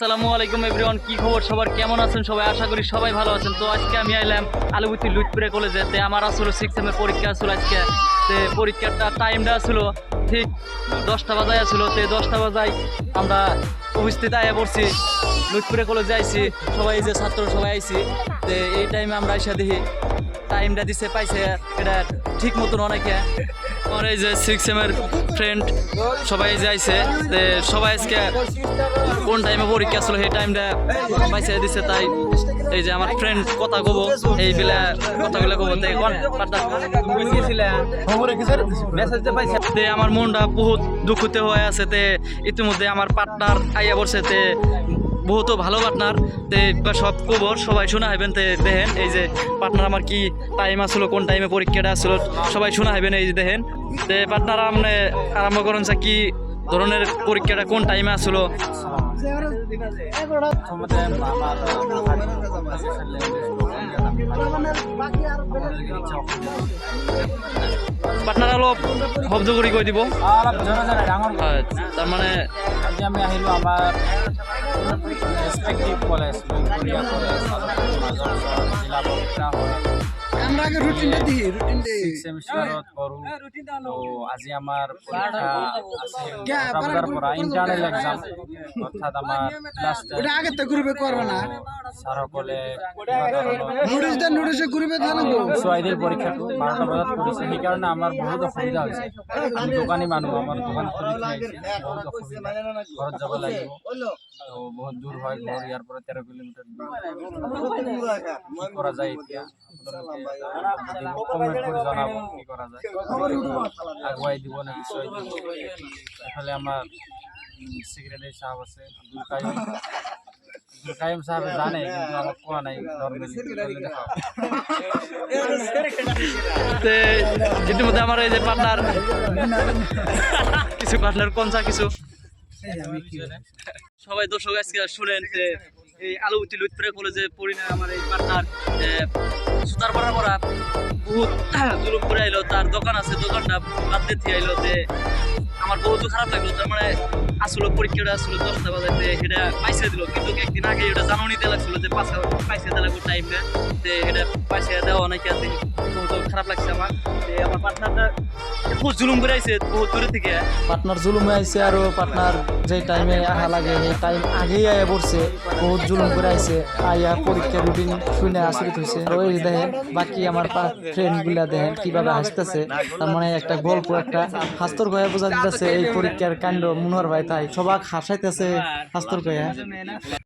আসসালামু আলাইকুম এভরিওয়ান, কি খবর? সবার কেমন আছেন? সবাই আশা করি সবাই ভালো আছেন। তো আজকে আমি আইলাম আলুবুতি লুটপুরে কলেজে। তে আমার আসলে সিক্স এম এর পরীক্ষা আসলো আজকে। তে পরীক্ষাটা টাইমটা আসলো ঠিক দশটা বাজায় আসলো তে দশটা বাজায় আমরা উপস্থিত আয়া পড়ছি। লুটপুরে কলেজে আইছি। সবাই যে ছাত্র সবাই আইছি। তে এই টাইমে আমরা আইসা দেখি টাইমটা দিছে, পাইছে এটা ঠিক মতন অনেকে। আমার এই যে সিক্স এম এর ফ্রেন্ড সবাই যাইছে। সবাই আজকে কোন টাইমে পরীক্ষা ছিল সেই টাইমটা পাইছে দিছে তাই এই যে আমার ফ্রেন্ড কথা কব এই বিলে কথাগুলো কব তে কোন তে আমার মনটা বহুত দুঃখতে হয়ে আছে তে ইতিমধ্যে আমার পার্টনার আইয়া বসে তে বহুত ভালো পার্টনার তে সব খবর সবাই শোনা হইবেন তে দেখেন এই যে পার্টনার আমার কি টাইম আসলো কোন টাইমে পরীক্ষাটা আসলো সবাই শোনা হইবেন এই যে দেখেন। তে পার্টনার আপনি আরম্ভ করুন যে কি ধরনের পরীক্ষাটা কোন টাইমে আসলো? পার্টনার অলপ শব্দ কৰি কৈ দিব হয়, তাৰ মানে ৰেচপেক্টিভ কলেজ ভিক্টোৰিয়া কলেজ মাজৰ জিলা বক্তা হয় আমরা আগে রুটিনটা দিই রুটিন দিই ছিক্স ছেমিষ্টাৰত তো আজি এক্সাম ওটা আগে তো গ্রুপে করবে না। ছাৰসকলে নুডলস দা নুডলসে গ্রুপে থাকব ছোৱালীৰ পৰীক্ষাটো বাৰটা বজাত কৰিছে সেইকাৰণে আমাৰ বহুত অসুবিধা হৈছে আমি দোকানী মানুহ আমাৰ দোকান খুলি বহুত অসুবিধা। ঘৰত যাব লাগিব। তো বহুত দূৰ হয় ঘৰ ইয়াৰ পৰা তেৰ কিলোমিটাৰ কি কৰা যায় এতিয়া? কি যায়। আগুৱাই দিব নে পিছুৱাই দিব। এফালে আমাৰ ছেক্ৰেটাৰী চাহাব আছে আব্দুল কাইম আব্দুল কাইম চাহাবে জানে কিন্তু আমাক কোৱা নাই তে ইতিমধ্যে আমার এই যে পার্টনার কিছু পার্টনার কনসা কিছু। সবাই দর্শক আজকে শুনেন এই আলুতি লুৎপুরে কলেজে পড়ি না আমার এই পার্টনার সুতার পাড়া করা বহুত জুলুম করে আইলো, তার দোকান আছে, দোকানটা বাদ দিয়ে আইলো যে আমার বহুত খারাপ লাগল, তার মানে আসলো, পরীক্ষাটা আসলো, দশটা বাজাতে সেটা পাইছে দিল। কিন্তু একদিন আগে এটা জানুনি দেওয়া লাগছিল যে পাঁচ পাইছে দেওয়া লাগল টাইমটা যে এটা পাইছে দেওয়া অনেকে আছে বহুত খারাপ লাগছে আমার। যে আমার পার্টনারটা বহুত জুলুম করে আইছে, বহুত দূরে থেকে। পার্টনার জুলুমে আইছে আর পার্টনার যে টাইমে আহা লাগে, সেই টাইম আগেই আয়া পড়ছে, বহুত জুলুম করে আইছে। আইয়া পরীক্ষা রুটিন শুনে আশ্রিত হয়েছে ওই দেখেন, বাকি আমার ফ্রেন্ডগুলা দেখেন কীভাবে হাসতেছে। তার মানে একটা গল্প, একটা হাস্তর গয়া বোঝা দিতেছে এই পরীক্ষার কাণ্ড মনোহর ভাই তাই সবাক হাসাইতেছে হাস্তর গয়া